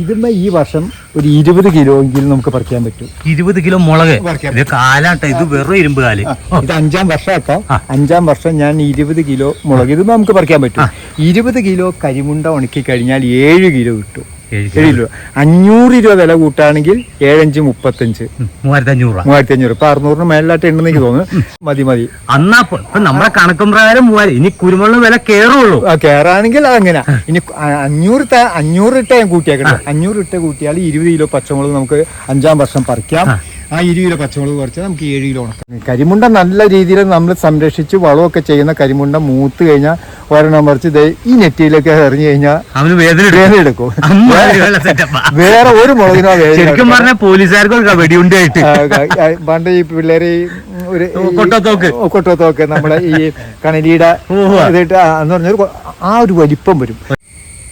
ഇതുമ്മ ഈ വർഷം ഒരു ഇരുപത് കിലോ എങ്കിലും നമുക്ക് പറിക്കാൻ പറ്റും. ഇരുപത് കിലോ മുളക്? ഇത് കാലാട്ട ഇത് വെറും ഇരുമ്പ് കാൽ. ഇത് അഞ്ചാം വർഷം കേട്ടോ അഞ്ചാം വർഷം ഞാൻ ഇരുപത് കിലോ മുളക് ഇത് നമുക്ക് പറിക്കാൻ പറ്റും. ഇരുപത് കിലോ കരിമുണ്ട ഉണക്കി കഴിഞ്ഞാൽ ഏഴ് കിലോ കിട്ടും. ഏഴ് കിലോ അഞ്ഞൂറ് രൂപ വില കൂട്ടാണെങ്കിൽ ഏഴഞ്ച് മുപ്പത്തഞ്ച്. മൂവായിരത്തി അഞ്ഞൂറ് രൂപ. മൂവായിരത്തി അഞ്ഞൂറ് ഇപ്പൊ അറുന്നൂറിന് മേലാട്ട് ഉണ്ടെന്ന് എനിക്ക് തോന്നുന്നു. മതി മതി. അന്നാ നമ്മുടെ കണക്കും പ്രകാരം മൂവായിരം. ഇനി കുരുമുളക് വില കേറുള്ളൂ. കേറാണെങ്കിൽ അതങ്ങനെ. ഇനി അഞ്ഞൂറ് അഞ്ഞൂറ് ഇട്ട ഞാൻ കൂട്ടിയാക്കണം അഞ്ഞൂറ് ഇട്ട കൂട്ടിയാൽ ഇരുപത് കിലോ പച്ചമുളക് നമുക്ക് അഞ്ചാം വർഷം പറിക്കാം. ആ ഇരുപത് കിലോ പച്ചമുളക് കുറച്ച് നമുക്ക് ഏഴ് കിലോ ഉണക്കാം കരിമുണ്ട നല്ല രീതിയിൽ നമ്മൾ സംരക്ഷിച്ച് വളമൊക്കെ ചെയ്യുന്ന കരിമുണ്ട മൂത്ത് കഴിഞ്ഞാൽ ഒരെണ്ണം പറിച്ച് ദേ ഈ നെറ്റിയിലൊക്കെ എറിഞ്ഞു കഴിഞ്ഞാൽ അവന് വേദന എടുക്കും. വേദന. വേറെ ഒരു മുളകിനോ വേദന ശരിക്കും പറഞ്ഞാൽ പോലീസുകാർക്ക് വെടിയുണ്ടായിട്ട് പണ്ട് ഈ പിള്ളേര് ഒരു കൊട്ടത്തോക്ക്. കൊട്ടത്തോക്ക് നമ്മളെ ഈ കണലിയുടെ. ഇതിട്ട് എന്ന് പറഞ്ഞൊരു ആ ഒരു വലിപ്പം വരും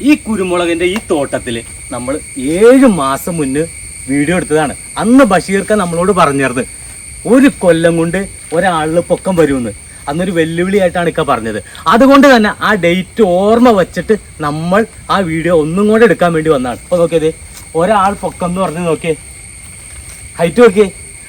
ഈ കുരുമുളകിന്റെ ഈ തോട്ടത്തിൽ നമ്മൾ ഏഴ് മാസം മുന്നേ വീഡിയോ എടുത്തതാണ്. അന്ന് ബഷീർക്ക നമ്മളോട് പറഞ്ഞിരുന്നു ഒരു കൊല്ലം കൊണ്ട് ഒരാളിൽ പൊക്കം വരുമെന്ന്. അന്നൊരു വെല്ലുവിളിയായിട്ടാണ് ഇക്ക പറഞ്ഞത്. അതുകൊണ്ട് തന്നെ ആ ഡേറ്റ് ഓർമ്മ വെച്ചിട്ട് നമ്മൾ ആ വീഡിയോ ഒന്നും കൂടെ എടുക്കാൻ വേണ്ടി വന്നതാണ്. അപ്പൊ നോക്കിയത് ഒരാൾ പൊക്കം എന്ന് പറഞ്ഞ് നോക്കിയേ. ഹൈറ്റ് നോക്കിയേ.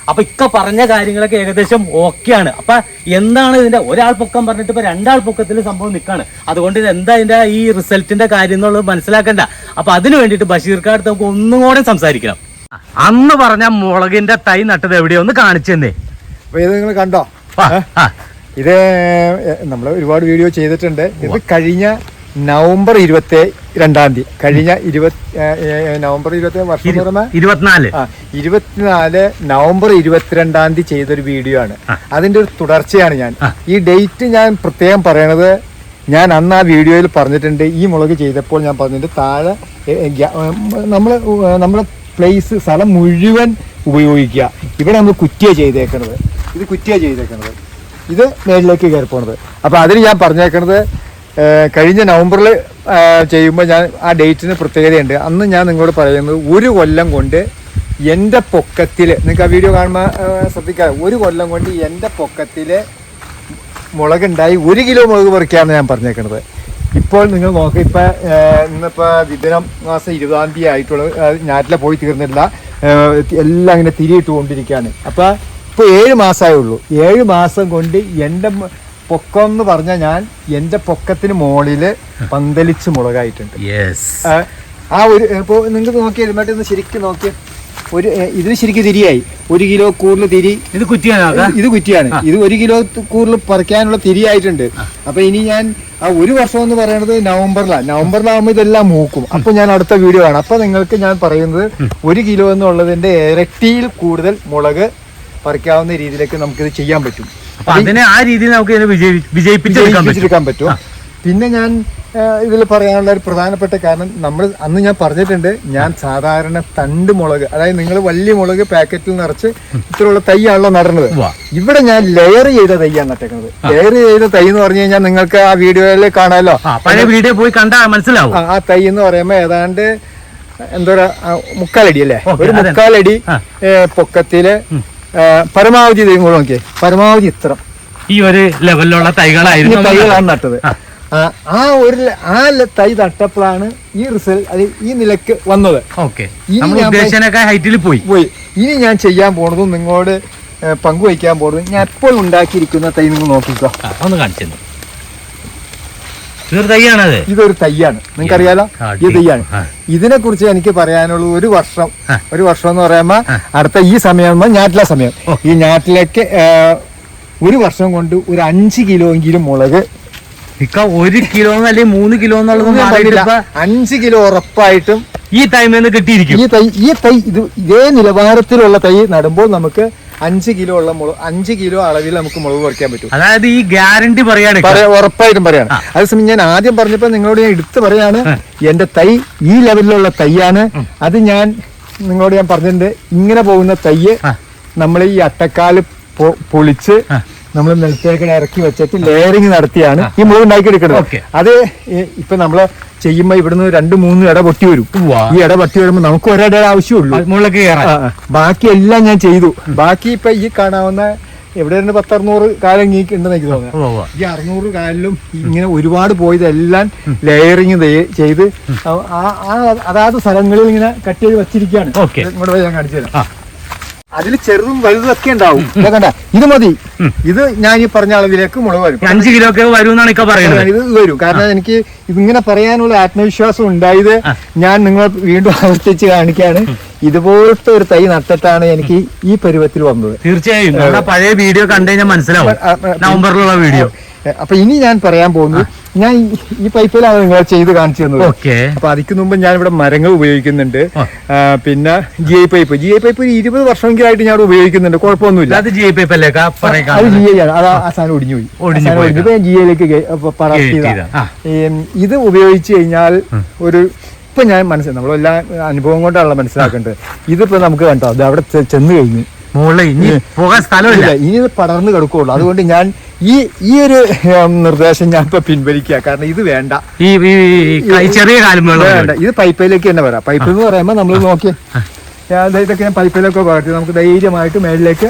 അപ്പൊ ഇക്ക പറഞ്ഞ കാര്യങ്ങളൊക്കെ ഏകദേശം ഓക്കെയാണ് അപ്പൊ എന്താണ് ഇതിന്റെ ഒരാൾ പൊക്കം പറഞ്ഞിട്ട് ഇപ്പൊ രണ്ടാൾ പൊക്കത്തിൽ സംഭവം നിൽക്കാണ് അതുകൊണ്ട് ഇത് എന്താ ഇതിന്റെ ഈ റിസൾട്ടിന്റെ കാര്യം എന്നുള്ളത് മനസ്സിലാക്കണ്ട. അപ്പൊ അതിന് വേണ്ടിയിട്ട് ബഷീർക്കാർ അടുത്ത് നമുക്ക് ഒന്നും കൂടെ സംസാരിക്കണം. അന്ന് പറഞ്ഞ മുളകിന്റെ തൈ നട്ടത് എവിടെയൊന്ന് കാണിച്ചെന്നേ കാണിച്ചു ഇത് നിങ്ങൾ കണ്ടോ? ഇത് നമ്മൾ ഒരുപാട് വീഡിയോ ചെയ്തിട്ടുണ്ട്. ഇത് കഴിഞ്ഞ നവംബർ ഇരുപത്തി രണ്ടാം തീയതി. കഴിഞ്ഞ ഇരുപത്തി നവംബർ ഇരുപത്തി വർഷം ഇരുപത്തിനാല്. ഇരുപത്തിനാല് നവംബർ ഇരുപത്തിരണ്ടാം തീയതി ചെയ്തൊരു വീഡിയോ ആണ്. അതിന്റെ ഒരു തുടർച്ചയാണ് ഞാൻ. ഈ ഡേറ്റ് ഞാൻ പ്രത്യേകം പറയണത് ഞാൻ അന്ന് ആ വീഡിയോയിൽ പറഞ്ഞിട്ടുണ്ട്. ഈ മുളക് ചെയ്തപ്പോൾ ഞാൻ പറഞ്ഞിട്ടുണ്ട്. താഴെ നമ്മൾ നമ്മളെ പ്ലേസ് സ്ഥലം മുഴുവൻ ഉപയോഗിക്കുക. ഇവിടെ നമ്മൾ കുറ്റിയ ചെയ്തേക്കുന്നത് ഇത് കുറ്റിയ ചെയ്തേക്കുന്നത് ഇത് മേളിലേക്ക് കയറി പോണത്. അപ്പോൾ അതിന് ഞാൻ പറഞ്ഞേക്കുന്നത് കഴിഞ്ഞ നവംബറിൽ ചെയ്യുമ്പോൾ ഞാൻ ആ ഡേറ്റിന് പ്രത്യേകതയുണ്ട്. അന്ന് ഞാൻ നിങ്ങളോട് പറയുന്നത് ഒരു കൊല്ലം കൊണ്ട് എന്റെ പൊക്കത്തിൽ നിങ്ങൾക്ക് ആ വീഡിയോ കാണുമ്പോൾ ശ്രദ്ധിക്കാം. ഒരു കൊല്ലം കൊണ്ട് എന്റെ പൊക്കത്തിൽ മുളകുണ്ടായി ഒരു കിലോ മുളക് പറിക്കാമെന്ന് ഞാൻ പറഞ്ഞേക്കണത്. ഇപ്പോൾ നിങ്ങൾ നോക്ക ഇപ്പൊ ഇന്നിപ്പോ ദിനം മാസം ഇരുപതാം തീയതി ആയിട്ടുള്ള ഞാറ്റിലെ പോയി തീർന്നില്ല എല്ലാം ഇങ്ങനെ തിരിയിട്ട് കൊണ്ടിരിക്കുകയാണ് അപ്പോൾ ഇപ്പോൾ ഏഴ് മാസമേ ഉള്ളൂ. ഏഴ് മാസം കൊണ്ട് എന്റെ മ- പൊക്കം എന്ന് പറഞ്ഞാൽ ഞാൻ എന്റെ പൊക്കത്തിന് മുകളിൽ പന്തലിച്ച് മുളകായിട്ടുണ്ട്. ആ, ഒരു ഇപ്പോൾ നിങ്ങൾക്ക് നോക്കിയാൽ മറ്റൊന്ന് ശരിക്കും നോക്കിയ ഒരു ഇതിന് ശരിക്കും തിരിയായി. ഒരു കിലോ കൂടുതൽ തിരി ഇത് കുറ്റിയാണ് ഇത് കുറ്റിയാണ്. ഇത് ഒരു കിലോ കൂടുതൽ പറിക്കാനുള്ള തിരിയായിട്ടുണ്ട്. അപ്പൊ ഇനി ഞാൻ ആ ഒരു വർഷം എന്ന് പറയുന്നത് നവംബറിലാണ് നവംബറിലാവുമ്പോൾ ഇതെല്ലാം മൂക്കും. അപ്പൊ ഞാൻ അടുത്ത വീഡിയോ ആണ് അപ്പൊ നിങ്ങൾക്ക് ഞാൻ പറയുന്നത് ഒരു കിലോ എന്നുള്ളതിന്റെ ഇരട്ടിയിൽ കൂടുതൽ മുളക് പറിക്കാവുന്ന രീതിയിലേക്ക് നമുക്കിത് ചെയ്യാൻ പറ്റും. അതിനെ ആ രീതിയിൽ നമുക്ക് വിജയിപ്പിച്ചെടുക്കാൻ പറ്റും. പിന്നെ ഞാൻ ഇതിൽ പറയാനുള്ള ഒരു പ്രധാനപ്പെട്ട കാരണം നമ്മൾ അന്ന് ഞാൻ പറഞ്ഞിട്ടുണ്ട് ഞാൻ സാധാരണ തണ്ട് മുളക് അതായത് നിങ്ങൾ വലിയ മുളക് പാക്കറ്റിൽ നിറച്ച് ഇത്രയുള്ള തൈയാണല്ലോ നടന്നത്. ഇവിടെ ഞാൻ ലെയർ ചെയ്ത തൈയാണ് നട്ടേക്കുന്നത്. ലെയർ ചെയ്ത തൈ എന്ന് പറഞ്ഞു കഴിഞ്ഞാൽ നിങ്ങൾക്ക് ആ വീഡിയോയിൽ കാണാമല്ലോ പഴയ വീഡിയോ പോയി കണ്ടാൽ മനസ്സിലാവും. ആ, തൈ എന്ന് പറയുമ്പോൾ ഏതാണ്ട് എന്താ പറയാ മുക്കാലടി അല്ലേ? ഒരു. മുക്കാലടി പൊക്കത്തിൽ പരമാവധി നോക്കിയേ പരമാവധി ഇത്ര. ഈ ഒരു ലെവലിലുള്ള തൈകളായിരുന്നു തൈകളാണ് നട്ടത്. ആ, ഒരു ആ തൈ തട്ടപ്പോഴാണ് ഈ റിസൾട്ട് അത് ഈ നിലയ്ക്ക് വന്നത്. ഓക്കെ. ഹൈറ്റിൽ പോയി. പോയി. ഇനി ഞാൻ ചെയ്യാൻ പോണതും നിങ്ങളോട് പങ്കുവയ്ക്കാൻ പോണതും ഞാൻ എപ്പോൾ ഉണ്ടാക്കിയിരിക്കുന്ന തൈ നിങ്ങൾ നോക്കിക്കോ. ഒന്ന് കാണിച്ചു ഇതൊരു തൈയാണത്. ഇതൊരു തൈയാണ്. നിങ്ങൾക്കറിയാലോ? ഈ തൈയാണ്. ആ. ഇതിനെ കുറിച്ച് എനിക്ക് പറയാനുള്ള ഒരു വർഷം. ഒരു വർഷം എന്ന് പറയുമ്പോ അടുത്ത ഈ സമയം ഞാറ്റിലെ സമയം. ഈ ഞാറ്റിലേക്ക് ഒരു വർഷം കൊണ്ട് ഒരു അഞ്ച് കിലോ എങ്കിലും മുളക് ഇക്ക ഒരു കിലോ അല്ലെങ്കിൽ മൂന്ന് കിലോ എന്നുള്ളത് അഞ്ച് കിലോ ഉറപ്പായിട്ടും ഈ നിന്ന് കിട്ടിയിരിക്കും. ഈ തൈ ഈ തൈ ഇത് ഇതേ നിലവാരത്തിലുള്ള തൈ നടുമ്പോൾ നമുക്ക് അഞ്ച് കിലോ ഉള്ള മുളക് അഞ്ച് കിലോ അളവിൽ നമുക്ക് മുളക് കുറയ്ക്കാൻ പറ്റും. അതായത് ഈ ഗ്യാരണ്ടി പറയാണ് ഉറപ്പായിട്ടും പറയാണ് അതേസമയം ഞാൻ ആദ്യം പറഞ്ഞപ്പോ നിങ്ങളോട് ഞാൻ എടുത്തു പറയാണ് എന്റെ തൈ ഈ ലെവലിലുള്ള തൈയാണ്. അത് ഞാൻ നിങ്ങളോട് ഞാൻ പറഞ്ഞിട്ടുണ്ട് ഇങ്ങനെ പോകുന്ന തൈ. നമ്മൾ ഈ അട്ടക്കാൽ പൊളിച്ച്. നമ്മൾ നിലത്തേക്ക് ഇറക്കി വെച്ചിട്ട് ലെയറിങ് നടത്തിയാണ് ഈ മുളക് ഉണ്ടാക്കിയെടുക്കുന്നത്. അത് ഇപ്പൊ നമ്മൾ ചെയ്യുമ്പോ ഇവിടുന്ന് രണ്ട് മൂന്ന് ഇട പൊട്ടി വരും. ഈ ഇട പൊട്ടി വരുമ്പോ നമുക്ക് ഒരിട ആവശ്യമുള്ളൂ. ആ. ബാക്കി എല്ലാം ഞാൻ ചെയ്തു. ബാക്കി ഇപ്പൊ ഈ കാണാവുന്ന എവിടെ തന്നെ പത്തറുന്നൂറ് കാലം ഇങ്ങനെ ഉണ്ടെന്ന് എനിക്ക് തോന്നുന്നു. ഈ അറുന്നൂറ് കാലിലും ഇങ്ങനെ ഒരുപാട് പോയതെല്ലാം ലെയറിങ് ചെയ്ത് അതാത് സ്ഥലങ്ങളിൽ ഇങ്ങനെ കട്ട് ചെയ്ത് വെച്ചിരിക്കുകയാണ്. ഇങ്ങോട്ട് പോയി ഞാൻ കാണിച്ചു തരാം. അതിൽ ചെറുതും വലുതൊക്കെ ഒക്കെ ഉണ്ടാവും ഇതാ കണ്ട ഇത് മതി. ഇത് ഞാൻ ഈ പറഞ്ഞ അളവിലേക്ക് മുളക് വരും. അഞ്ച് കിലോ ഒക്കെ വരും ഇക്ക പറയുന്നത് ഇത് വരും. കാരണം എനിക്ക് ഇതിങ്ങനെ പറയാനുള്ള ആത്മവിശ്വാസം ഉണ്ടായത് ഞാൻ നിങ്ങളെ വീണ്ടും ആവർത്തിച്ച് കാണിക്കാണ്. ഇതുപോലത്തെ ഒരു തൈ നട്ടിട്ടാണ് എനിക്ക് ഈ പരുവത്തിൽ വന്നത്. തീർച്ചയായും. പഴയ വീഡിയോ കണ്ടു കഴിഞ്ഞാൽ മനസ്സിലാവും. നവംബറിലുള്ള വീഡിയോ. അപ്പൊ ഇനി ഞാൻ പറയാൻ പോകുന്നത് ഞാൻ ഈ- പൈപ്പിലാണ് നിങ്ങൾ ചെയ്ത് കാണിച്ചു തന്നത്. ഓക്കെ. അപ്പൊ അതിക്ക് മുമ്പ് ഞാൻ ഇവിടെ മരങ്ങൾ ഉപയോഗിക്കുന്നുണ്ട്. പിന്നെ G I pipe. G I pipe ഒരു ഇരുപത് വർഷമെങ്കിലായിട്ട് ഞാൻ ഉപയോഗിക്കുന്നുണ്ട്. കുഴപ്പമൊന്നുമില്ല. അത് ജി ഐ പൈപ്പ് അല്ലേ? അത് ജി ഐ ആണ്. അത് ആ സാധനം ഒടിഞ്ഞു പോയി. ഒടിഞ്ഞു. ഞാൻ ജി ഐയിലേക്ക്. ഇത് ഉപയോഗിച്ച് കഴിഞ്ഞാൽ ഒരു ഇപ്പൊ ഞാൻ മനസ്സിലായി നമ്മളെല്ലാം അനുഭവം കൊണ്ടാണല്ലോ മനസ്സിലാക്കേണ്ടത്. ഇതിപ്പോ നമുക്ക് കണ്ടോ അത് അവിടെ ചെന്ന് കഴിഞ്ഞു. മുകളിൽ ഇനി പോകാൻ സ്ഥലമില്ല. ഇനി ഇത് പടർന്ന് കിടക്കുള്ളൂ. അതുകൊണ്ട് ഞാൻ ഈ ഈ ഒരു നിർദ്ദേശം ഞാൻ ഇപ്പൊ പിൻവലിക്കുക കാരണം ഇത് വേണ്ട. ഈ ചെറിയ കാലം വേണ്ട. ഇത് പൈപ്പിലേക്ക് തന്നെ വരാം. പൈപ്പ് എന്ന് പറയുമ്പോൾ നമ്മൾ നോക്കിയേ ഞാൻ ഇതൊക്കെ ഞാൻ പൈപ്പിലൊക്കെ പറഞ്ഞു നമുക്ക് ധൈര്യമായിട്ട് മേളിലേക്ക്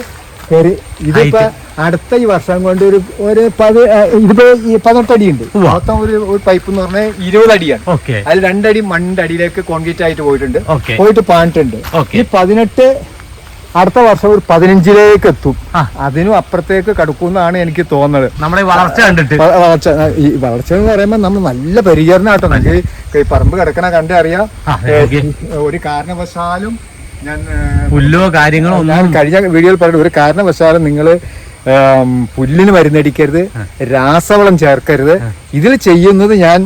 കയറി. ഇതിപ്പോ അടുത്ത ഈ വർഷം കൊണ്ട് ഒരു ഒരു പത് ഇതിപ്പോ പതിനെട്ടടി ഉണ്ട്. മൊത്തം ഒരു ഒരു പൈപ്പ് എന്ന് പറഞ്ഞാൽ ഇരുപതടിയാണ്. അതിൽ രണ്ടടി മണ്ണിന്റെ അടിയിലേക്ക് കോൺക്രീറ്റ് ആയിട്ട് പോയിട്ടുണ്ട്. പോയിട്ട് പാണിട്ടുണ്ട് ഓക്കെ. ഈ പതിനെട്ട് അടുത്ത വർഷം ഒരു പതിനഞ്ചിലേക്ക് എത്തും. അതിനും അപ്പുറത്തേക്ക് കടക്കുമെന്നാണ് എനിക്ക് തോന്നുന്നത് നമ്മുടെ വളർച്ച കണ്ടിട്ട്. വളർച്ച ഈ വളർച്ച എന്ന് പറയുമ്പോൾ നമ്മൾ നല്ല പരിചരണം ആട്ടോ നമുക്ക് ഈ പറമ്പ് കിടക്കണ കണ്ടേ അറിയാം. ആ, ഏ, ഓക്കേ. ഒരു കാരണവശാലും ഞാൻ പുല്ലോ കാര്യങ്ങളോ ഞാൻ കഴിഞ്ഞ വീഡിയോയിൽ പറഞ്ഞു ഒരു കാരണവശാലും നിങ്ങൾ പുല്ലിന് മരുന്നടിക്കരുത് രാസവളം ചേർക്കരുത്. ഇതിൽ ചെയ്യുന്നത് ഞാൻ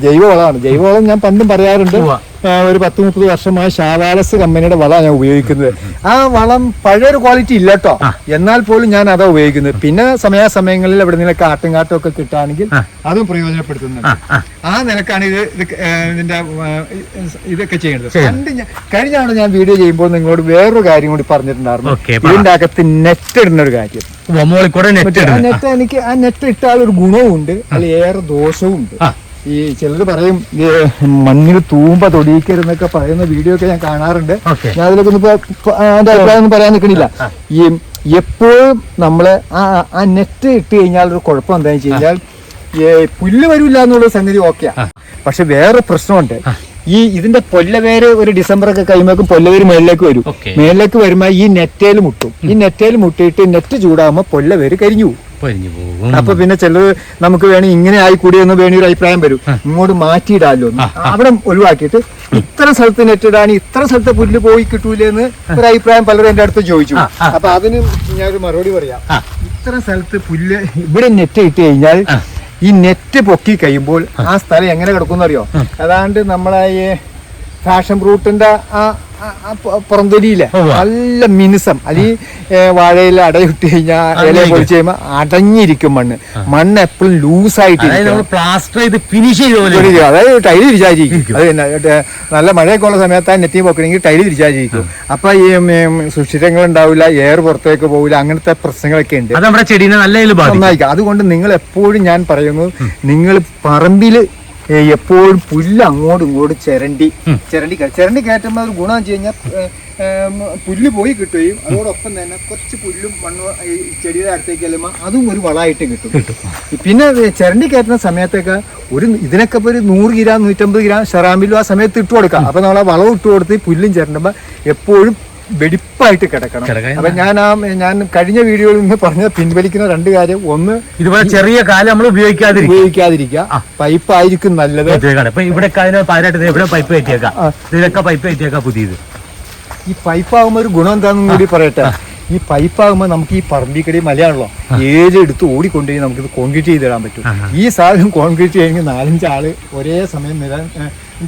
ജൈവവളമാണ്. ജൈവവളം ഞാൻ പണ്ടും പറയാറുണ്ട്. ഒരു പത്ത് മുപ്പത് വർഷമായി ഷാവാലസ് കമ്പനിയുടെ വളമാണ് ഞാൻ ഉപയോഗിക്കുന്നത്. ആ വളം പഴയൊരു ക്വാളിറ്റി ഇല്ല കേട്ടോ എന്നാൽ പോലും ഞാൻ അതാ ഉപയോഗിക്കുന്നത്. പിന്നെ സമയാസമയങ്ങളിൽ എവിടെ നിന്നൊക്കെ ആട്ടും കാട്ടും ഒക്കെ കിട്ടുകയാണെങ്കിൽ അതും പ്രയോജനപ്പെടുത്തുന്നുണ്ട്. ആ, നിലക്കാണ് ഇത് ഇത് ഇതിന്റെ ഇതൊക്കെ ചെയ്യേണ്ടത് കഴിഞ്ഞാണ് പണ്ട് ഞാൻ വീഡിയോ ചെയ്യുമ്പോൾ നിങ്ങളോട് വേറൊരു കാര്യം കൂടി പറഞ്ഞിട്ടുണ്ടായിരുന്നു. ഇതിന്റെ അകത്ത് നെറ്റ് ഇടുന്ന ഒരു കാര്യം. നെറ്റ് എനിക്ക് ആ നെറ്റ് ഇട്ടാൽ ഒരു ഗുണവും ഉണ്ട് അതിൽ ഏറെ ദോഷവും ഉണ്ട്. ഈ ചിലർ പറയും മണ്ണിൽ തൂമ്പ തൊടിയിക്കരുന്നൊക്കെ പറയുന്ന വീഡിയോ ഒക്കെ ഞാൻ കാണാറുണ്ട്. ഞാൻ അതിലൊക്കെ ഒന്നും അതിന്റെ അഭിപ്രായം ഒന്നും പറയാൻ നിൽക്കണില്ല. ഈ എപ്പോഴും നമ്മൾ ആ ആ നെറ്റ് ഇട്ട് കഴിഞ്ഞാൽ ഒരു കുഴപ്പം എന്താണെന്ന് വെച്ച് കഴിഞ്ഞാൽ ഈ പുല്ല് വരില്ല എന്നുള്ള സംഗതി ഓക്കെയാ. പക്ഷെ വേറെ പ്രശ്നമുണ്ട്. ഈ ഇതിന്റെ പൊല്ലവേര് ഒരു ഡിസംബർ ഒക്കെ കഴിയുമ്പോഴേക്കും പൊല്ലവേര് മേളിലേക്ക് വരും. മേലിലേക്ക് മേളിലേക്ക് വരുമ്പോൾ ഈ നെറ്റേൽ മുട്ടും. ഈ നെറ്റേൽ മുട്ടിയിട്ട് നെറ്റ് ചൂടാകുമ്പോൾ പൊല്ലവേര് കരിഞ്ഞു പോകും. അപ്പൊ പിന്നെ ചിലർ നമുക്ക് വേണമെങ്കിൽ ഇങ്ങനെ ആയി കൂടി എന്ന് വേണി ഒരു അഭിപ്രായം വരും. ഇങ്ങോട്ട് മാറ്റിയിടാമല്ലോ. അവിടെ ഒഴിവാക്കിയിട്ട് ഇത്ര സ്ഥലത്ത് നെറ്റിടാണ് ഇത്ര സ്ഥലത്ത് പുല്ല് പോയി കിട്ടൂലെന്ന് ഒരു അഭിപ്രായം പലരും എന്റെ അടുത്ത് ചോദിച്ചു. അപ്പൊ അതിന് ഞാനൊരു മറുപടി പറയാം. ഇത്ര സ്ഥലത്ത് പുല്ല് ഇവിടെ നെറ്റ് ഇട്ട് കഴിഞ്ഞാൽ. ഈ നെറ്റ് പൊക്കി കഴിയുമ്പോൾ ആ. സ്ഥലം എങ്ങനെ കിടക്കും അറിയോ അതാണ്ട് നമ്മളെ ഈ ഫാഷൻ റൂട്ടിന്റെ ആ പുറംതൊലിയില്ലേ? ഉവ്വ. നല്ല മിനുസം. അല്ലെങ്കിൽ വാഴയിൽ അടയിട്ട് കഴിഞ്ഞാൽ ഇല. പൊളിച്ച് കഴിയുമ്പോൾ അടഞ്ഞിരിക്കും മണ്ണ്. മണ്ണ് എപ്പോഴും ലൂസ് ആയിട്ട് പ്ലാസ്റ്റർ ചെയ്ത് ഫിനിഷ് ചെയ്ത് അതായത് ടൈൽ തിരിച്ചായിരിക്കും. അത് നല്ല മഴയൊക്കെ ഉള്ള സമയത്ത് നെറ്റി പോക്കണമെങ്കിൽ ടൈൽ തിരിച്ചായിരിക്കും. അപ്പൊ ഈ സുഷിരങ്ങൾ ഉണ്ടാവില്ല എയർ പുറത്തേക്ക് പോകില്ല അങ്ങനത്തെ പ്രശ്നങ്ങളൊക്കെ ഉണ്ട്. നമ്മുടെ ചെടീനെ നല്ല നന്നായിരിക്കും. അതുകൊണ്ട് നിങ്ങൾ എപ്പോഴും ഞാൻ പറയുന്നു നിങ്ങൾ പറമ്പിൽ എപ്പോഴും പുല്ല് അങ്ങോട്ടും ഇങ്ങോട്ടും ചിരണ്ടി. ചിരണ്ടി ചിരണ്ടി കയറ്റുമ്പോൾ ഒരു ഗുണം വെച്ച് കഴിഞ്ഞാൽ പുല്ല് പോയി കിട്ടുകയും അതോടൊപ്പം തന്നെ കുറച്ച് പുല്ലും മണ്ണ് ഈ ചെടിയുടെ അടുത്തേക്ക് ചെല്ലുമ്പോൾ അതും ഒരു വളമായിട്ട് കിട്ടും. പിന്നെ ചിരണ്ടി കയറ്റുന്ന സമയത്തൊക്കെ ഒരു ഇതിനൊക്കെ ഇപ്പോൾ ഒരു നൂറ് ഗ്രാം നൂറ്റമ്പത് ഗ്രാം ഷെറാമ്പിലും ആ സമയത്ത് ഇട്ട് കൊടുക്കാം. അപ്പോൾ നമ്മൾ ആ വളം ഇട്ട് കൊടുത്ത് പുല്ലും ചിരണ്ടുമ്പോൾ എപ്പോഴും വെടിപ്പായിട്ട് കിടക്കണം. അപ്പൊ ഞാൻ ആ ഞാൻ കഴിഞ്ഞ വീഡിയോയിൽ നിന്ന് പറഞ്ഞ പിൻവലിക്കുന്ന രണ്ട് കാര്യം. ഒന്ന് ഇതുപോലെ ചെറിയ കാലം നമ്മൾ ഉപയോഗിക്കാതിരിക്കുക. ഉപയോഗിക്കാതിരിക്കുക. പൈപ്പ് ആയിരിക്കും നല്ലത്. ഇവിടെ പൈപ്പ് കയറ്റിയേക്കാം. ഇതിലൊക്കെ പൈപ്പ് കയറ്റിയേക്കാം പുതിയത്. ഈ പൈപ്പ് ആകുമ്പോൾ ഒരു ഗുണം എന്താണെന്ന് കൂടി പറയട്ടെ. ഈ പൈപ്പ് ആകുമ്പോൾ നമുക്ക് ഈ പറമ്പിക്കടി മലയാണല്ലോ. ഏത് എടുത്ത് ഓടിക്കൊണ്ടുപോയി ഇത് കോൺക്രീറ്റ് ചെയ്ത് ചെയ്തിടാൻ പറ്റും. ഈ സാധനം കോൺക്രീറ്റ് ചെയ്യണമെങ്കിൽ നാലഞ്ച് ആൾ ഒരേ സമയം നില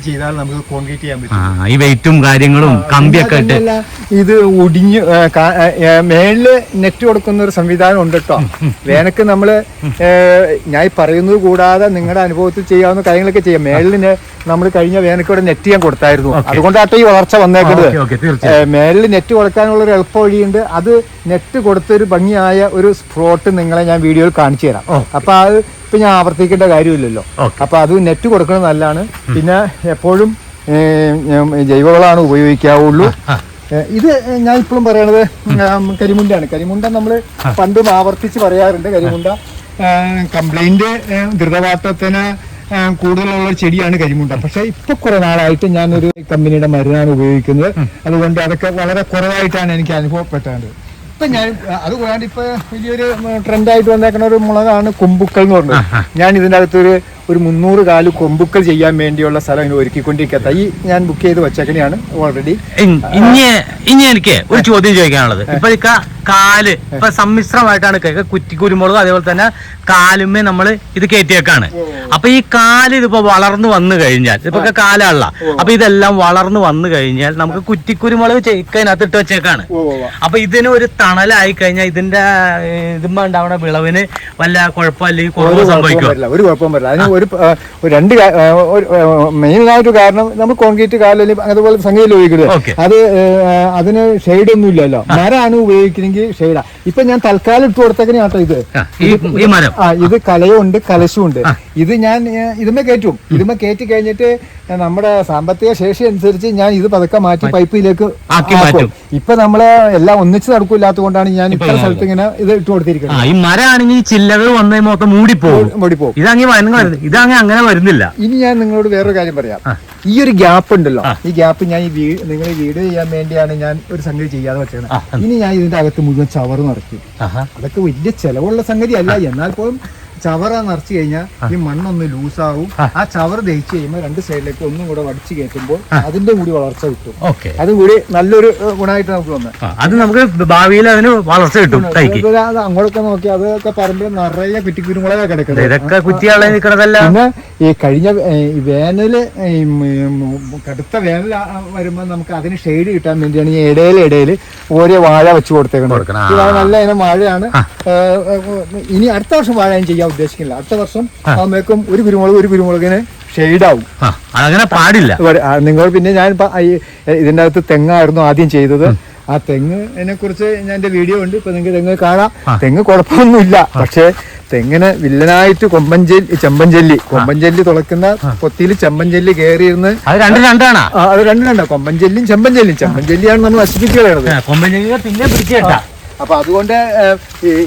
ചെയ്താൽ നമുക്ക് കോൺക്രീറ്റ് ചെയ്യാൻ പറ്റും. ഈ വെയിറ്റും കാര്യങ്ങളും കമ്പിയൊക്കെ ഇട്ട്. ഇത് ഒടിഞ്ഞ് മേളിൽ നെറ്റ് കൊടുക്കുന്ന ഒരു സംവിധാനം ഉണ്ട് കേട്ടോ വേനക്ക് നമ്മൾ ഞാൻ പറയുന്നത് കൂടാതെ നിങ്ങളുടെ അനുഭവത്തിൽ ചെയ്യാവുന്ന കാര്യങ്ങളൊക്കെ ചെയ്യാം. മേളിന് നമ്മൾ കഴിഞ്ഞ വേനക്കോടെ നെറ്റ് ചെയ്യാൻ കൊടുത്തായിരുന്നു. അതുകൊണ്ടാട്ടോ ഈ വളർച്ച വന്നേക്കുന്നത് മേളിൽ നെറ്റ് കൊടുക്കാനുള്ള ഒരു എളുപ്പ വഴിയുണ്ട്. അത് നെറ്റ് കൊടുത്തൊരു ഭംഗിയായ ഒരു സ്പ്രോട്ട് നിങ്ങളെ ഞാൻ വീഡിയോയിൽ കാണിച്ചു തരാം. അപ്പൊ അത് ഇപ്പൊ ഞാൻ ആവർത്തിക്കേണ്ട കാര്യമില്ലല്ലോ. അപ്പൊ അത് നെറ്റ് കൊടുക്കുന്നത് നല്ലതാണ്. പിന്നെ എപ്പോഴും ജൈവവളമാണ് ഉപയോഗിക്കാവുള്ളൂ. ഇത് ഞാൻ ഇപ്പോഴും പറയണത് കരിമുണ്ടാണ് കരിമുണ്ട നമ്മൾ പണ്ടും ആവർത്തിച്ച് പറയാറുണ്ട്. കരിമുണ്ട കംപ്ലൈന്റ് ദ്രുതവാട്ടത്തിന് ആ, കൂടുതലുള്ള ചെടിയാണ് കരിമുണ്ട. പക്ഷെ ഇപ്പൊ കുറെ നാളായിട്ട് ഞാനൊരു കമ്പനിയുടെ മരുന്നാണ് ഉപയോഗിക്കുന്നത്. അതുകൊണ്ട് അതൊക്കെ വളരെ കുറവായിട്ടാണ് എനിക്ക് അനുഭവപ്പെട്ടത്. ഇപ്പൊ ഞാൻ അത് കൂടാണ്ട് ഇപ്പൊ വലിയൊരു ട്രെൻഡായിട്ട് വന്നേക്കുന്ന ഒരു മുളകാണ് കുമ്പുക്കൾ എന്ന് പറഞ്ഞത് ഞാൻ ഇതിന്റെ അകത്തൊരു ഒരു മുന്നൂറ് കാൽ കൊമ്പുക്കൾ ചെയ്യാൻ വേണ്ടിയുള്ള സ്ഥലം ഇനി ഒരുക്കിക്കൊണ്ടിരിക്കുക ഈ ഞാൻ ബുക്ക് ചെയ്ത് വെച്ചേക്കണെയാണ് ഓൾറെഡി ഇനി ഇനി എനിക്ക് ഒരു ചോദ്യം ചോദിക്കാനുള്ളത്. ഇപ്പൊ കാൽ ഇപ്പൊ സമ്മിശ്രമായിട്ടാണ് കേൾക്കുക കുറ്റി കുരുമുളക് അതേപോലെ തന്നെ കാലുമേ നമ്മൾ ഇത് കയറ്റിയേക്കാണ്. അപ്പൊ ഈ കാൽ ഇതിപ്പോ വളർന്നു വന്നു കഴിഞ്ഞാൽ ഇപ്പൊ കാലാള അപ്പൊ ഇതെല്ലാം വളർന്നു വന്നു കഴിഞ്ഞാൽ നമുക്ക് കുറ്റിക്കുരുമുളക് ചെയ്ക്കതിനകത്ത് ഇട്ട് വെച്ചേക്കാണ്. അപ്പൊ ഇതിന് ഒരു തണലായി കഴിഞ്ഞാൽ ഇതിന്റെ ഇതുമ്പോ ഉണ്ടാവണ വിളവിന് വല്ല കുഴപ്പം അല്ലെങ്കിൽ കുറവ് സംഭവിക്കും ഒരു വരില്ല. ഒരു രണ്ട് മെയിൻ ആയിട്ട് കാരണം നമ്മൾ കോൺക്രീറ്റ് കാലിൽ അതുപോലെ സംഗതിയിൽ ഉപയോഗിക്കുന്നത് Okay. അത് അതിന് ഷെയ്ഡ് ഒന്നും ഇല്ലല്ലോ. മരമാണ് ഉപയോഗിക്കണമെങ്കിൽ ഷെയ്ഡാ ഇപ്പൊ ഞാൻ തൽക്കാലം ഇട്ട് കൊടുത്തേക്കണട്ടോ ഇത്. ആ, ഇത് കലയുണ്ട് കലശുണ്ട്. ഇത് ഞാൻ ഏ, ഇതുമ്മേ കയറ്റും. ഇതുമ്മേ കയറ്റി കഴിഞ്ഞിട്ട് നമ്മുടെ സാമ്പത്തിക ശേഷി അനുസരിച്ച് ഞാൻ ഇത് പതുക്കെ മാറ്റി പൈപ്പിലേക്ക് ആക്കി. മാറ്റും. ഇപ്പൊ നമ്മൾ എല്ലാം ഒന്നിച്ച് നടക്കൂല്ലാത്തത് കൊണ്ടാണ് ഞാൻ ഇത്ര സ്ഥലത്ത് ഇങ്ങനെ ഇത് ഇട്ട് കൊടുത്തിരിക്കുന്നത്. ഈ മരമാണെങ്കിൽ ഈ ചില്ലകൾ വന്നു മൊത്തം മൂടിപ്പോകും മൂടിപ്പോ ഇതങ്ങി വരുന്ന ഇതങ്ങി അങ്ങനെ വരുന്നില്ല. ഇനി ഞാൻ നിങ്ങളോട് വേറൊരു കാര്യം പറയാം. ഈ ഒരു ഗ്യാപ്പ് ഉണ്ടല്ലോ ഈ ഗ്യാപ്പ് ഞാൻ ഈ നിങ്ങൾ വീഡിയോ ചെയ്യാൻ വേണ്ടിയാണ് ഞാൻ ഒരു സംഗതി ചെയ്യാതെ വെച്ചത് ഇനി ഞാൻ ഇതിന്റെ അകത്ത് മുഴുവൻ ചവർ നിറയ്ക്കും. അതൊക്കെ വലിയ ചെലവുള്ള സംഗതി അല്ല എന്നാൽ പോലും ചവറ നിറച്ചു കഴിഞ്ഞാൽ ഈ മണ്ണൊന്ന് ലൂസാവും. ആ. ചവർ ദഹിച്ചു കഴിയുമ്പോൾ രണ്ട് സൈഡിലേക്ക് ഒന്നും കൂടെ വടിച്ചു കയറ്റുമ്പോൾ അതിന്റെ കൂടി വളർച്ച കിട്ടും. അതും കൂടി നല്ലൊരു ഗുണമായിട്ട് നമുക്ക് വന്നത് അത് നമുക്ക് ഭാവിയിൽ അതിന് വളർച്ച കിട്ടും. അങ്ങോട്ടൊക്കെ നോക്കി അതൊക്കെ പറമ്പിൽ നിറയെ കുറ്റിക്കുരുമുളകാ കിടക്കുന്നത്. ഇതൊക്കെ കുറ്റിയാളെ നിൽക്കണതല്ല. പിന്നെ ഈ കഴിഞ്ഞ വേനൽ കടുത്ത വേനൽ വരുമ്പോൾ നമുക്ക് അതിന് ഷെയ്ഡ് കിട്ടാൻ വേണ്ടിയാണ് ഈ ഇടയിൽ ഇടയിൽ ഓരോ വാഴ വെച്ച് കൊടുത്തേക്കുന്നത്. നല്ല ഇനം വാഴയാണ്. ഇനി അടുത്ത വർഷം വാഴ ഞാൻ ചെയ്യാൻ ഉദ്ദേശിക്കുന്നില്ല. അടുത്ത വർഷം ആകുമ്പോഴേക്കും ഒരു കുരുമുളക് ഒരു കുരുമുളകിന് ഷെയ്ഡാവും. ആ, അതങ്ങനെ പാടില്ല. നിങ്ങൾ പിന്നെ ഞാൻ ഇതിന്റെ അകത്ത് തെങ്ങായിരുന്നു ആദ്യം ചെയ്തത്. ആ തെങ്ങിനെ കുറിച്ച് ഞാൻ എന്റെ വീഡിയോ ഉണ്ട് ഇപ്പൊ നിങ്ങൾക്ക് തെങ്ങ് കാണാം. തെങ്ങ് കുഴപ്പമൊന്നുമില്ല. പക്ഷേ തെങ്ങിന് വില്ലനായിട്ട് കൊമ്പഞ്ചെല്ലി ചെമ്പഞ്ചെല്ലി. കൊമ്പഞ്ചെല്ലി തുളക്കുന്ന കൊത്തിയിൽ ചെമ്പഞ്ചെല്ലി കയറിയിരുന്ന് അത് രണ്ട് രണ്ടാണ്? അത് രണ്ടിലുണ്ടോ കൊമ്പഞ്ചെല്ലിയും ചെമ്പഞ്ചെല്ലിയും. ചെമ്പഞ്ചെല്ലിയാണ് നമ്മൾ നശിപ്പിച്ചു കളയണത് കൊമ്പഞ്ഞ പിന്നെ പിടിച്ചേട്ടാ അപ്പൊ അതുകൊണ്ട്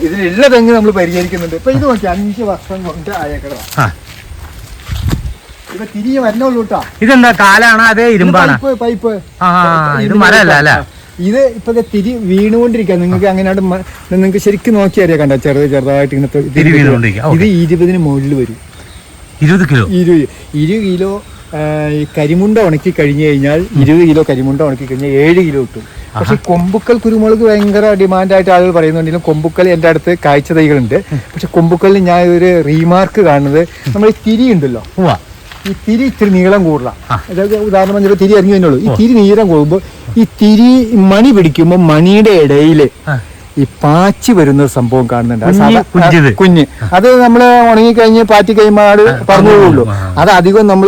ഇതിലുള്ള തെങ്ങ് നമ്മൾ പരിഹരിക്കുന്നുണ്ട്. ഇപ്പൊ ഇത് നോക്കി അഞ്ച് വർഷം കൊണ്ട് ആയേക്കട. ഇപ്പൊ തിരികെ വരണുള്ളൂ കേട്ടോ ഇതെന്താ കാലാണോ അതേ ഇരുമ്പാണ്? പൈപ്പ് ഇത് മരമല്ല അല്ലേ? ഇത് ഇപ്പൊ തിരി വീണുകൊണ്ടിരിക്കുക നിങ്ങൾക്ക് അങ്ങനെ നിങ്ങൾക്ക് ശരിക്കും നോക്കി അറിയാം കണ്ട? ചെറുത് ചെറുതായിട്ട് ഇങ്ങനത്തെ ഇത് തിരി വീണുകൊണ്ടിരിക്കുക. ഇത് ഇരുപതിന് മുകളിൽ വരും. ഇരുപത് കിലോ? ഇരുപത് ഇരുപത് കിലോ കരിമുണ്ട ഉണക്കി കഴിഞ്ഞു കഴിഞ്ഞാൽ ഇരുപത് കിലോ കരിമുണ്ട ഉണക്കി കഴിഞ്ഞാൽ ഏഴ് കിലോ കിട്ടും. പക്ഷെ കൊമ്പുക്കൽ കുരുമുളക് ഭയങ്കര ഡിമാൻഡായിട്ട് ആളുകൾ പറയുന്നുണ്ടെങ്കിലും കൊമ്പുക്കൽ എന്റെ അടുത്ത് കാഴ്ച തൈകളുണ്ട്. പക്ഷെ കൊമ്പുക്കലിന് ഞാൻ ഒരു റീമാർക്ക് കാണുന്നത് നമ്മൾ ഈ തിരി ഉണ്ടല്ലോ. ഈ തിരി ഇത്തിരി നീളം കൂടുതലാണ് അതായത് ഉദാഹരണം പറഞ്ഞാൽ തിരി ഇറങ്ങി തന്നെയുള്ളൂ ഈ തിരി നീളം കൂടുമ്പോൾ ഈ തിരി മണി പിടിക്കുമ്പോൾ മണിയുടെ ഇടയിൽ. ഈ പാച്ചി വരുന്ന ഒരു സംഭവം കാണുന്നുണ്ട്. കുഞ്ഞി, അത് നമ്മൾ ഉണങ്ങിക്കഴിഞ്ഞ് പാറ്റി കഴിയുമ്പോൾ ആട് പറഞ്ഞു പോകുള്ളൂ അത് അധികം നമ്മൾ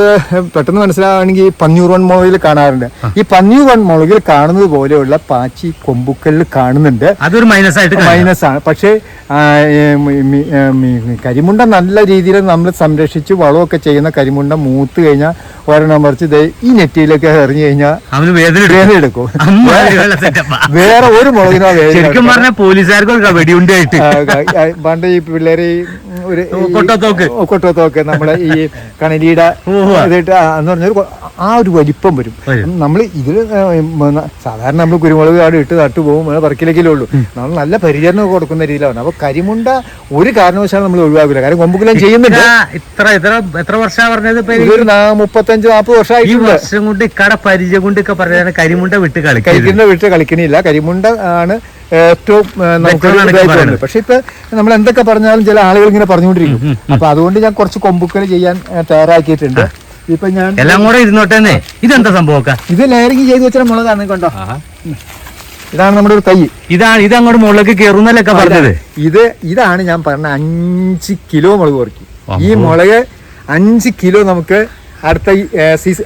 പെട്ടെന്ന് മനസ്സിലാവുകയാണെങ്കിൽ പന്നിയൂർ വൺ മുളകിൽ കാണാറുണ്ട്. ഈ പന്നിയൂർ വൺ മുളകിൽ കാണുന്നത് പോലെയുള്ള പാച്ചി കൊമ്പുക്കലിൽ കാണുന്നുണ്ട്. അതൊരു മൈനസ് ആയിട്ട് മൈനസ് ആണ് പക്ഷേ കരിമുണ്ട നല്ല രീതിയിൽ നമ്മൾ സംരക്ഷിച്ച് വളമൊക്കെ ചെയ്യുന്ന കരിമുണ്ട മൂത്ത് കഴിഞ്ഞാൽ ഒരെണ്ണം മറിച്ച് ദേ ഈ നെറ്റിയിലൊക്കെ എറിഞ്ഞു കഴിഞ്ഞാൽ അവന് വേദന എടുക്കും. വേദന. വേറെ ഒരു മുളകിനോ വേദന ശരിക്കും പറഞ്ഞ പോലീസുകാർക്ക് വെടിയുണ്ടായിട്ട് പണ്ട് ഈ പിള്ളേര് ഒരു കൊട്ടത്തോക്ക്. കൊട്ടത്തോക്ക് നമ്മളെ ഈ കണലിയുടെ. ഇതിട്ട് എന്ന് പറഞ്ഞൊരു ആ ഒരു വലിപ്പം വരും. നമ്മൾ ഇതിൽ സാധാരണ നമ്മൾ കുരുമുളക് കാട് ഇട്ട് നട്ടു പോകും അത് പറക്കിലേക്കല്ലേ ഉള്ളൂ നമ്മൾ നല്ല പരിചരണം കൊടുക്കുന്ന രീതിയിലാണ് അപ്പൊ കരിമുണ്ട ഒരു കാരണവശാലും നമ്മൾ ഒഴിവാക്കില്ല കാരണം കൊമ്പുകുലം ചെയ്യുന്നില്ല ഇത്ര ഇത്ര എത്ര വർഷം പറഞ്ഞത് ഇപ്പൊ ഈ- നാൽപ്പത് വർഷമായി ഈ വർഷം കൊണ്ട് ഇക്കടെ പരിചയം കൊണ്ട് ഒക്കെ കരിമുണ്ട വിട്ട് കരിമുണ്ട വിട്ട് കളിക്കണില്ല. കരിമുണ്ട ആണ് ഏറ്റവും നമുക്ക്. പക്ഷെ ഇപ്പൊ നമ്മൾ എന്തൊക്കെ പറഞ്ഞാലും ചില ആളുകൾ ഇങ്ങനെ പറഞ്ഞുകൊണ്ടിരിക്കും. അപ്പൊ അതുകൊണ്ട് ഞാൻ കുറച്ച് കൊമ്പുക്കൽ ചെയ്യാൻ തയ്യാറാക്കിയിട്ടുണ്ട്. ഇപ്പൊ ഞാൻ എല്ലാം കൂടെ ഇരുന്നോട്ടെ ഇതെന്താ സംഭവം ഇത് ലെയറിങ് ചെയ്ത് വെച്ച മുളകാണ് കണ്ടോ? ഇതാണ് നമ്മുടെ ഒരു തൈ. ഇതാണ് ഇത് അങ്ങോട്ട് മുളക് കയറുന്നല്ലൊക്കെ പറഞ്ഞത്? ഇത് ഇതാണ് ഞാൻ പറഞ്ഞ അഞ്ച് കിലോ മുളക് പറിക്കും. ഈ മുളക് അഞ്ച് കിലോ നമുക്ക് അടുത്ത ഈ സീസൺ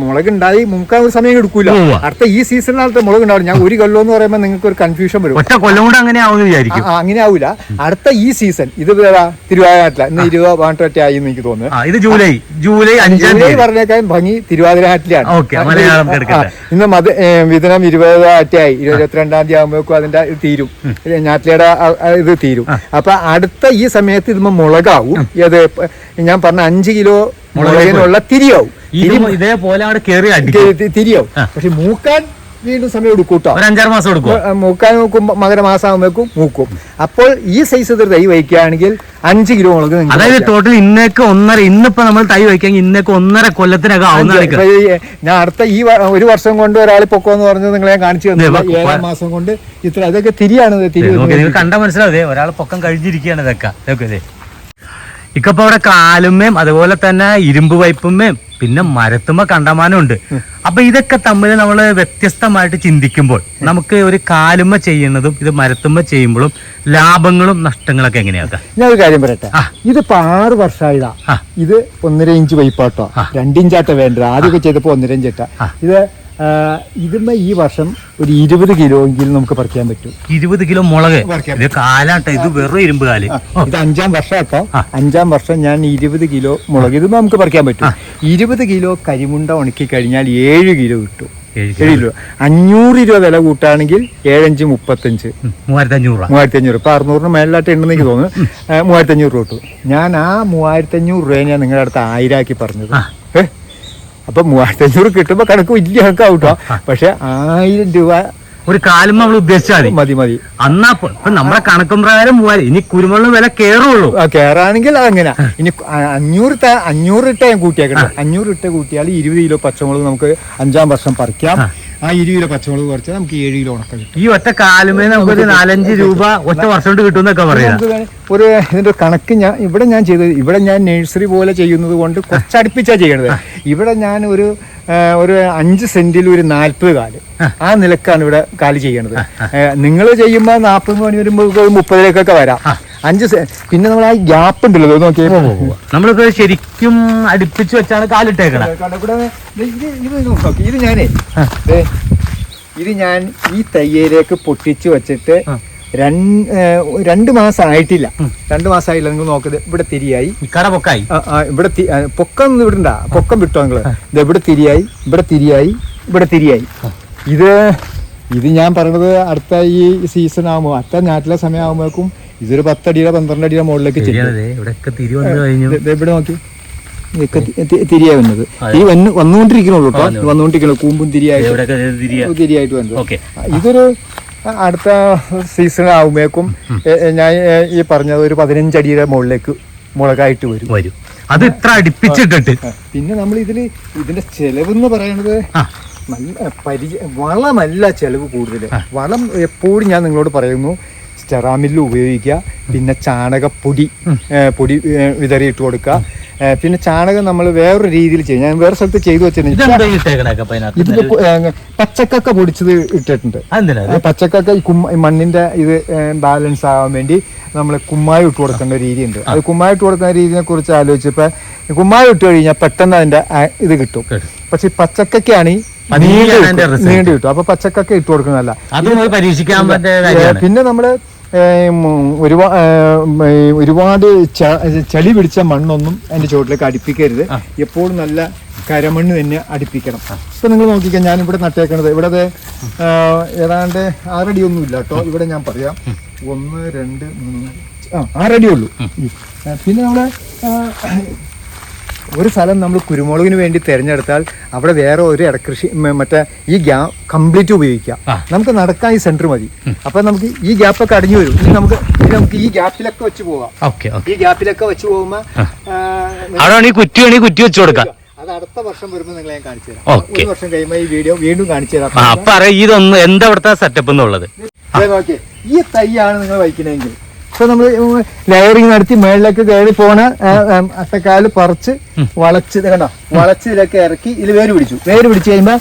മുളക് ഉണ്ടായി മുക്കാൻ ഒരു സമയം എടുക്കൂല. അടുത്ത ഈ സീസണിനകത്ത് മുളക് ഉണ്ടാവും ഞാൻ ഒരു കൊല്ലം എന്ന് പറയുമ്പോൾ നിങ്ങൾക്ക് ഒരു കൺഫ്യൂഷൻ വരും. ഒറ്റ കൊല്ലം കൊണ്ട് അങ്ങനെ ആവുമെന്ന് വിചാരിക്കും. ആ, അങ്ങനെ ആവില്ല അടുത്ത ഈ സീസൺ ഇത് തിരുവാതിരനാട്ടില തിരുവാതിര ഇന്ന് ഇരുപത് പതിനെട്ട് ആയി എന്ന് എനിക്ക് തോന്നുന്നു. ഇത് ജൂലൈ ജൂലൈ അഞ്ചാം ജൂലൈ പറഞ്ഞേക്കാൻ ഭംഗി തിരുവാതിരനാട്ടിലാണ്. ഇന്ന് മത വിതനം ഇരുപതാറ്റായി ഇരുപത്തിരണ്ടാം തീയതി ആകുമ്പോഴേക്കും അതിന്റെ ഇത് തീരും. ഞാറ്റിലയുടെ ഇത് തീരും. അപ്പൊ അടുത്ത ഈ സമയത്ത് ഇതുമ്പോ മുളകാവും. ഏത് ഞാൻ പറഞ്ഞ അഞ്ച് കിലോ മുളകിനുള്ള തിരിയാവും. ഇതേപോലെ അവിടെ തി- തിരിയാവും. പക്ഷെ മൂക്കാൻ വീണ്ടും സമയം എടുക്കൂട്ടോ അഞ്ചാറ് മാസം എടുക്കും മൂക്കാൻ നോക്കും മകരമാസം ആകുമ്പോഴേക്കും മൂക്കും. അപ്പോൾ ഈ സൈസ് ഒരു തൈ വയ്ക്കുകയാണെങ്കിൽ അഞ്ച് കിലോ മുളക് അതായത് ടോട്ടൽ ഇന്നേക്ക് ഒന്നര ഇന്നിപ്പോ നമ്മൾ തൈ വയ്ക്കാമെങ്കിൽ ഇന്നേക്ക് ഒന്നര കൊല്ലത്തിനകം ആവുന്നതാണ് ഞാൻ അടുത്ത ഈ ഒരു വർഷം കൊണ്ട് ഒരാൾ പൊക്കോന്ന് പറഞ്ഞത് നിങ്ങളെ ഞാൻ കാണിച്ചു തന്നെ. ഏഴാം മാസം കൊണ്ട് ഇത്ര അതൊക്കെ തിരിയാണ് കണ്ട മനസ്സിലാവേ. ഒരാൾ പൊക്കം കഴിഞ്ഞിരിക്കുകയാണ് ഇതൊക്കെ. ഇതൊക്കെ ഇതേ ഇക്കപ്പോ അവിടെ കാലുമ്മേം അതുപോലെ തന്നെ ഇരുമ്പ് പൈപ്പുമ്മേം പിന്നെ മരത്തുമ്മ കണ്ടമാനം ഉണ്ട് അപ്പൊ ഇതൊക്കെ തമ്മിൽ നമ്മൾ വ്യത്യസ്തമായിട്ട് ചിന്തിക്കുമ്പോൾ നമുക്ക് ഒരു കാലുമ്മ ചെയ്യുന്നതും ഇത് മരത്തുമ്മ ചെയ്യുമ്പോഴും ലാഭങ്ങളും നഷ്ടങ്ങളും ഒക്കെ എങ്ങനെയാക്കാം? ഞാൻ ഒരു കാര്യം പറയട്ടെ. ഇത് ഇതിപ്പോ ആറ് വർഷമായതാ ഇത് ഒന്നര ഇഞ്ച് വൈപ്പാട്ടോ രണ്ടിഞ്ചാട്ടോ വേണ്ടത്. ആദ്യമൊക്കെ ചെയ്തപ്പോ ഒന്നര ഇഞ്ചാട്ട ഇത് ഇതിമ്മ ഈ വർഷം ഒരു ഇരുപത് കിലോ എങ്കിലും നമുക്ക് പറിക്കാൻ പറ്റും. ഇരുപത് കിലോ മുളക്. ഇത് കാലാട്ട ഇത് വെറും ഇരുമ്പ് കാൽ. ഇത് അഞ്ചാം വർഷം കേട്ടോ അഞ്ചാം വർഷം ഞാൻ ഇരുപത് കിലോ മുളക് ഇത് നമുക്ക് പറിക്കാൻ പറ്റും. ഇരുപത് കിലോ കരിമുണ്ട ഉണക്കി കഴിഞ്ഞാൽ ഏഴ് കിലോ കിട്ടും. ഏഴ് അഞ്ഞൂറ് രൂപ വില കൂട്ടാണെങ്കിൽ ഏഴഞ്ച് മുപ്പത്തഞ്ച്. മൂവായിരത്തി അഞ്ഞൂറ് മൂവായിരത്തി അഞ്ഞൂറ് ഇപ്പൊ അറുന്നൂറിന് മേളിലായിട്ട് ഉണ്ടെന്ന് എനിക്ക് തോന്നുന്നു. മൂവായിരത്തി അഞ്ഞൂറ് രൂപ കിട്ടും. ഞാൻ ആ മൂവായിരത്തി അഞ്ഞൂറ് രൂപ ഞാൻ നിങ്ങളുടെ അടുത്ത് ആയിരാക്കി പറഞ്ഞത്? അപ്പൊ മൂവായിരത്തഞ്ഞൂറ് കിട്ടുമ്പോ കണക്ക് വലിയ കണക്കാവും കേട്ടോ പക്ഷെ ആയിരം രൂപ ഒരു കാലം നമ്മൾ ഉദ്ദേശിച്ചാൽ മതി. മതി അന്നാ ഇപ്പൊ നമ്മളെ നമ്മുടെ കണക്കും പ്രകാരം മൂവായിരം. ഇനി കുരുമുളക് വില കേറുള്ളൂ. കേറാണെങ്കിൽ അങ്ങനെ ഇനി അഞ്ഞൂറ് അഞ്ഞൂറ് ഇട്ട ഞാൻ കൂട്ടിയേക്കണം അഞ്ഞൂറ് ഇട്ട കൂട്ടിയാൽ ഇരുപത് കിലോ പച്ചമുളക് നമുക്ക് അഞ്ചാം വർഷം പറിക്കാം. ആ ഇരുപത് കിലോ പച്ചമുളക് കുറച്ചാൽ നമുക്ക് ഏഴ് കിലോ ഉണക്ക കിട്ടും. ഈ ഒറ്റ കാലുമേ നമുക്ക് ഒരു നാലഞ്ച് രൂപ ഒറ്റ വർഷം കൊണ്ട് കിട്ടും പറയാം. ഒരു ഇതിന്റെ കണക്ക് ഞാൻ ഇവിടെ ഞാൻ ചെയ്തത് ഇവിടെ ഞാൻ നഴ്സറി പോലെ ചെയ്യുന്നത് കൊണ്ട് കുറച്ചടുപ്പിച്ചാ ചെയ്യണത്. ഇവിടെ ഞാൻ ഒരു ഒരു അഞ്ച് സെന്റിൽ ഒരു നാൽപ്പത് കാൽ. ആ. നിലക്കാണ് ഇവിടെ കാൽ ചെയ്യണത്. നിങ്ങൾ ചെയ്യുമ്പോൾ നാൽപ്പത് മണി വരുമ്പോൾ മുപ്പതിലേക്കൊക്കെ വരാം. അഞ്ച് പിന്നെ നമ്മൾ ആ ഗ്യാപ്പ് ഉണ്ടല്ലോ നോക്കിയേ. നമ്മളിപ്പോ ശരിക്കും അടുപ്പിച്ച് വെച്ചാണ് കാലിട്ടേക്കണ. ഇത് ഞാനേ ഇത് ഞാൻ ഈ തയ്യയിലേക്ക് പൊട്ടിച്ചു വെച്ചിട്ട് രണ്ട് മാസം ആയിട്ടില്ല രണ്ട് മാസം ആയില്ല നിങ്ങൾ നോക്കുന്നത് ഇവിടെ തിരിയായി. ഇക്കട പൊക്കായി. ആ, ആ, ഇവിടെ പൊക്കം ഇവിടെ ഉണ്ടാ പൊക്കം വിട്ടോ നിങ്ങൾ? ഇത് ഇവിടെ തിരിയായി ഇവിടെ തിരിയായി ഇവിടെ തിരിയായി. ഇത് ഇത് ഞാൻ പറയണത് അടുത്ത ഈ സീസൺ ആകുമ്പോൾ അടുത്ത നാട്ടിലെ സമയം ആകുമ്പോഴേക്കും ഇതൊരു പത്തടിയുടെ പന്ത്രണ്ട് അടിയുടെ മുകളിലേക്ക് ഇവിടെ നോക്കി. തിരിയാ വന്നത്. ഈ വന്ന് വന്നുകൊണ്ടിരിക്കണുള്ളൂ കേട്ടോ വന്നുകൊണ്ടിരിക്കണു കൂമ്പും തിരിയായിട്ട് തിരിയായിട്ട് വന്നത്. ഇതൊരു അടുത്ത സീസൺ ഏ, ഞാൻ ഈ പറഞ്ഞത് ഒരു പതിനഞ്ചടിയുടെ മുകളിലേക്ക് മുളകായിട്ട് വരും. വരും. അത് ഇത്ര അടുപ്പിച്ചിട്ടിട്ട്. പിന്നെ നമ്മൾ ഇതിൽ ഇതിന്റെ ചെലവ് എന്ന് പറയണത് നല്ല പരിചയ വളമല്ല ചെലവ് കൂടുതൽ വളം എപ്പോഴും ഞാൻ നിങ്ങളോട് പറയുന്നു. സ്റ്റെറാമില്ല് ഉപയോഗിക്കുക. പിന്നെ ചാണകപ്പൊടി പൊടി വിതറിയിട്ട് കൊടുക്കുക. പിന്നെ ചാണകം നമ്മൾ വേറൊരു രീതിയിൽ ചെയ്യും. ഞാൻ വേറെ സ്ഥലത്ത് ചെയ്തു വെച്ചിട്ടുണ്ട്. ഇതിന് പച്ചക്കൊക്കെ പൊടിച്ചത് ഇട്ടിട്ടുണ്ട്. പച്ചക്കൊക്കെ ഈ മണ്ണിന്റെ ഇത് ബാലൻസ് ആവാൻ വേണ്ടി നമ്മൾ കുമ്മായി ഇട്ട് കൊടുക്കേണ്ട ഒരു രീതിയുണ്ട്. അത് കുമ്മായി ഇട്ട് കൊടുക്കുന്ന രീതിയെ കുറിച്ച് ആലോചിച്ചപ്പോ കുമ്മായി ഇട്ട് കഴിഞ്ഞാൽ പെട്ടെന്ന് അതിന്റെ ഇത് കിട്ടും. പക്ഷെ ഈ പച്ചക്കൊക്കെയാണ് നീണ്ടു കിട്ടും. അപ്പൊ പച്ചക്കൊക്കെ ഇട്ട് കൊടുക്കുന്നതല്ല. പിന്നെ നമ്മൾ ഒരുപാട് ഒരുപാട് ചളി പിടിച്ച മണ്ണൊന്നും അതിന്റെ ചുവട്ടിലേക്ക് അടുപ്പിക്കരുത്. എപ്പോഴും നല്ല കരമണ്ണ് തന്നെ അടുപ്പിക്കണം. ഇപ്പൊ നിങ്ങൾ നോക്കിക്കാൻ ഞാൻ ഇവിടെ നട്ടേക്കണത്. ഇവിടെ ഏതാണ്ട് ആറടി ഒന്നും ഇല്ല കേട്ടോ. ഇവിടെ ഞാൻ പറയാം. ഒന്ന് രണ്ട് മൂന്ന് ആ ആറടി ഉള്ളൂ. പിന്നെ നമ്മൾ ആ, ഒരു സ്ഥലം നമ്മൾ കുരുമുളകിന് വേണ്ടി തിരഞ്ഞെടുത്താൽ അവിടെ വേറെ ഒരു ഇടക്കൃഷി മറ്റേ ഈ ഗ്യാ കംപ്ലീറ്റ് ഉപയോഗിക്കാം. നമുക്ക് നടക്കാൻ ഈ സെന്റർ മതി. അപ്പൊ നമുക്ക് ഈ ഗ്യാപ്പ് ഒക്കെ അടിഞ്ഞു വരും. ഇനി നമുക്ക് നമുക്ക് ഈ ഗ്യാപ്പിലൊക്കെ വെച്ച് ഓക്കെ ഈ ഗ്യാപ്പിലൊക്കെ വെച്ച് പോകുമ്പോ ആ, അവിടെ വേണമെങ്കിൽ കുറ്റി കുറ്റി വെച്ച് കൊടുക്കാം. അത് അടുത്ത വർഷം വരുമ്പോൾ നിങ്ങളെ ഞാൻ കാണിച്ചു തരാം. ഒരു വർഷം കഴിയുമ്പോൾ ഈ വീഡിയോ വീണ്ടും കാണിച്ചു തരാം. ഇതൊന്ന് എന്താ ഇവിടുത്തെ സെറ്റപ്പ് എന്നുള്ളത് നോക്കിയേ. ഈ തൈയാണ് നിങ്ങൾ വയ്ക്കണമെങ്കിൽ ഇപ്പൊ നമ്മൾ ലെയറിങ് നടത്തി മേളിലേക്ക് കയറി പോണ അത്തക്കാൽ പറിച്ച് വളച്ച് കണ്ടോ? വളച്ച് ഇതിലൊക്കെ ഇറക്കി ഇതിൽ വേര് പിടിച്ചു. വേര് പിടിച്ചു കഴിയുമ്പോ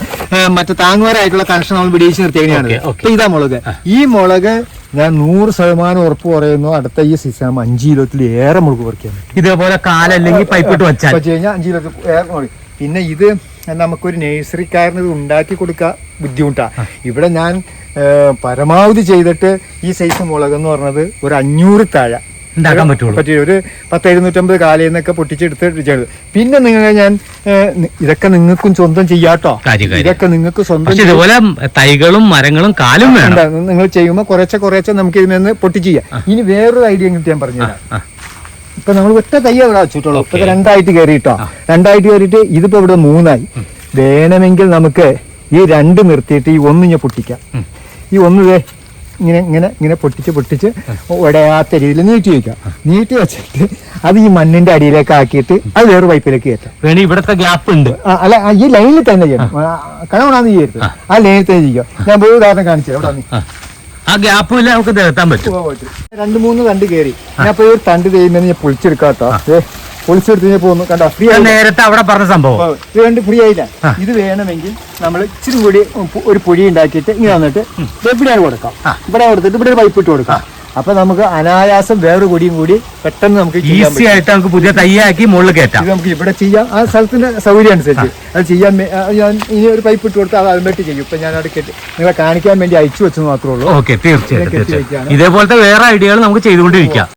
മറ്റേ താങ്ങുവാരായിട്ടുള്ള കണക്ഷൻ നമ്മൾ പിടിച്ച് നിർത്തിയാണ്. ഇതാ മുളക്. ഈ മുളക് ഞാൻ നൂറ് ശതമാനം ഉറപ്പ് പറയുന്നു അടുത്ത ഈ സീസൺ അഞ്ചു കിലോത്തിൽ ഏറെ മുളക് പറിക്കാൻ ഇതേപോലെ കാലല്ലെങ്കിൽ പൈപ്പിട്ട് വെച്ചാൽ. വെച്ച് കഴിഞ്ഞാൽ അഞ്ച് കിലോ ഏറെ മുളക് പിന്നെ ഇത് നമുക്കൊരു നഴ്സറിക്കാരന് ഇത് ഉണ്ടാക്കി കൊടുക്കാൻ ബുദ്ധിമുട്ടാണ് ഇവിടെ ഞാൻ പരമാവധി ചെയ്തിട്ട് ഈ സൈസ് മുളക് എന്ന് പറഞ്ഞത് ഒരു അഞ്ഞൂറ് താഴ. ഉണ്ടാക്കാൻ പറ്റുള്ളൂ. പറ്റിയ ഒരു പത്ത് എഴുന്നൂറ്റമ്പത് കാലിൽ നിന്നൊക്കെ പൊട്ടിച്ചെടുത്ത് ചെയ്തത്. പിന്നെ നിങ്ങൾ ഞാൻ ഇതൊക്കെ നിങ്ങൾക്കും സ്വന്തം ചെയ്യാട്ടോ. ഇതൊക്കെ നിങ്ങൾക്ക് സ്വന്തം ഇതുപോലെ തൈകളും മരങ്ങളും കാലും വേണം. നിങ്ങൾ ചെയ്യുമ്പോൾ കുറേശ്ശെ കുറേശ്ശെ നമുക്ക് ഇതിൽ നിന്ന് പൊട്ടി ചെയ്യാം. ഇനി വേറൊരു ഐഡിയ കിട്ടി ഞാൻ പറഞ്ഞുതരാം. ആ. ഇപ്പൊ നമ്മൾ ഒറ്റ തൈ ഇവിടെ വെച്ചിട്ടുള്ളൂ. ഇപ്പൊ രണ്ടായിട്ട് കയറിയിട്ടോ? രണ്ടായിട്ട് കയറിയിട്ട് ഇതിപ്പോ ഇവിടെ മൂന്നായി. വേണമെങ്കിൽ നമുക്ക് ഈ രണ്ട് നിർത്തിയിട്ട് ഈ ഒന്ന് ഞാൻ പൊട്ടിക്കാം ഈ ഒന്ന് ദേ ഇങ്ങനെ ഇങ്ങനെ ഇങ്ങനെ പൊട്ടിച്ച് പൊട്ടിച്ച് ഉടയാത്ത രീതിയിൽ നീട്ടി വെക്കാം നീട്ടി വെച്ചിട്ട് അത് ഈ മണ്ണിന്റെ അടിയിലേക്ക് ആക്കിയിട്ട് അത് വേറെ പൈപ്പിലേക്ക് കയറ്റാം. വേണി ഇവിടത്തെ ഗ്യാപ്പ് ഉണ്ട്. അല്ല ഈ ലൈനിൽ തന്നെ ചെയ്യണം. കണവണാന്ന് ചെയ്യരുത്. ആ. ലൈനിൽ തന്നെ ചെയ്യാം ഞാൻ ഒരു ഉദാഹരണം കാണിച്ചു തരാം. ആ. ഗ്യാപ്പ് നമുക്ക് നികത്താൻ പറ്റും. രണ്ട് മൂന്ന് തണ്ട് കയറി. ഞാൻ ഇപ്പൊ ഒരു തണ്ട് ചെയ്യുന്നത് ഞാൻ പൊളിച്ചെടുക്കാം കേട്ടോ ഏ, പൊളിച്ചെടുത്ത് ഞാൻ പോകുന്നു കണ്ടോ? ഫ്രീ നേരത്തെ അവിടെ പറഞ്ഞ സംഭവം. ഇത് രണ്ട് ഫ്രീ ആയില്ല. ഇത് വേണമെങ്കിൽ നമ്മൾ ഇച്ചിരി കൂടി ഒരു പൊടി ഉണ്ടാക്കിയിട്ട് ഇങ്ങനെ വന്നിട്ട് എവിടെയാണ് കൊടുക്കാം. ഇവിടെ കൊടുത്തിട്ട് ഇവിടെ ഒരു പൈപ്പ് ഇട്ട് കൊടുക്കാം. അപ്പൊ നമുക്ക് അനായാസം വേറൊരു കൊടിയും കൂടി പെട്ടെന്ന് നമുക്ക് ഈസി ആയിട്ട് നമുക്ക് പുതിയ തയ്യാക്കി മുകളിൽ കയറ്റാം. ഇത് നമുക്ക് ഇവിടെ ചെയ്യാം. ആ സ്ഥലത്തിന്റെ സൗകര്യം അനുസരിച്ച്. അത് ചെയ്യാൻ ഞാൻ ഇനി ഒരു പൈപ്പ് ഇട്ട് കൊടുത്താൽ അത് അതുമായിട്ട് ചെയ്യും. ഇപ്പൊ ഞാൻ അവിടെ കേട്ട് നിങ്ങളെ കാണിക്കാൻ വേണ്ടി അയച്ചു വെച്ചെന്ന് മാത്രമേ ഉള്ളൂ. ഓക്കെ തീർച്ചയായിട്ടും ഇതേപോലത്തെ വേറെ ഐഡിയകൾ നമുക്ക് ചെയ്തുകൊണ്ടിരിക്കാം.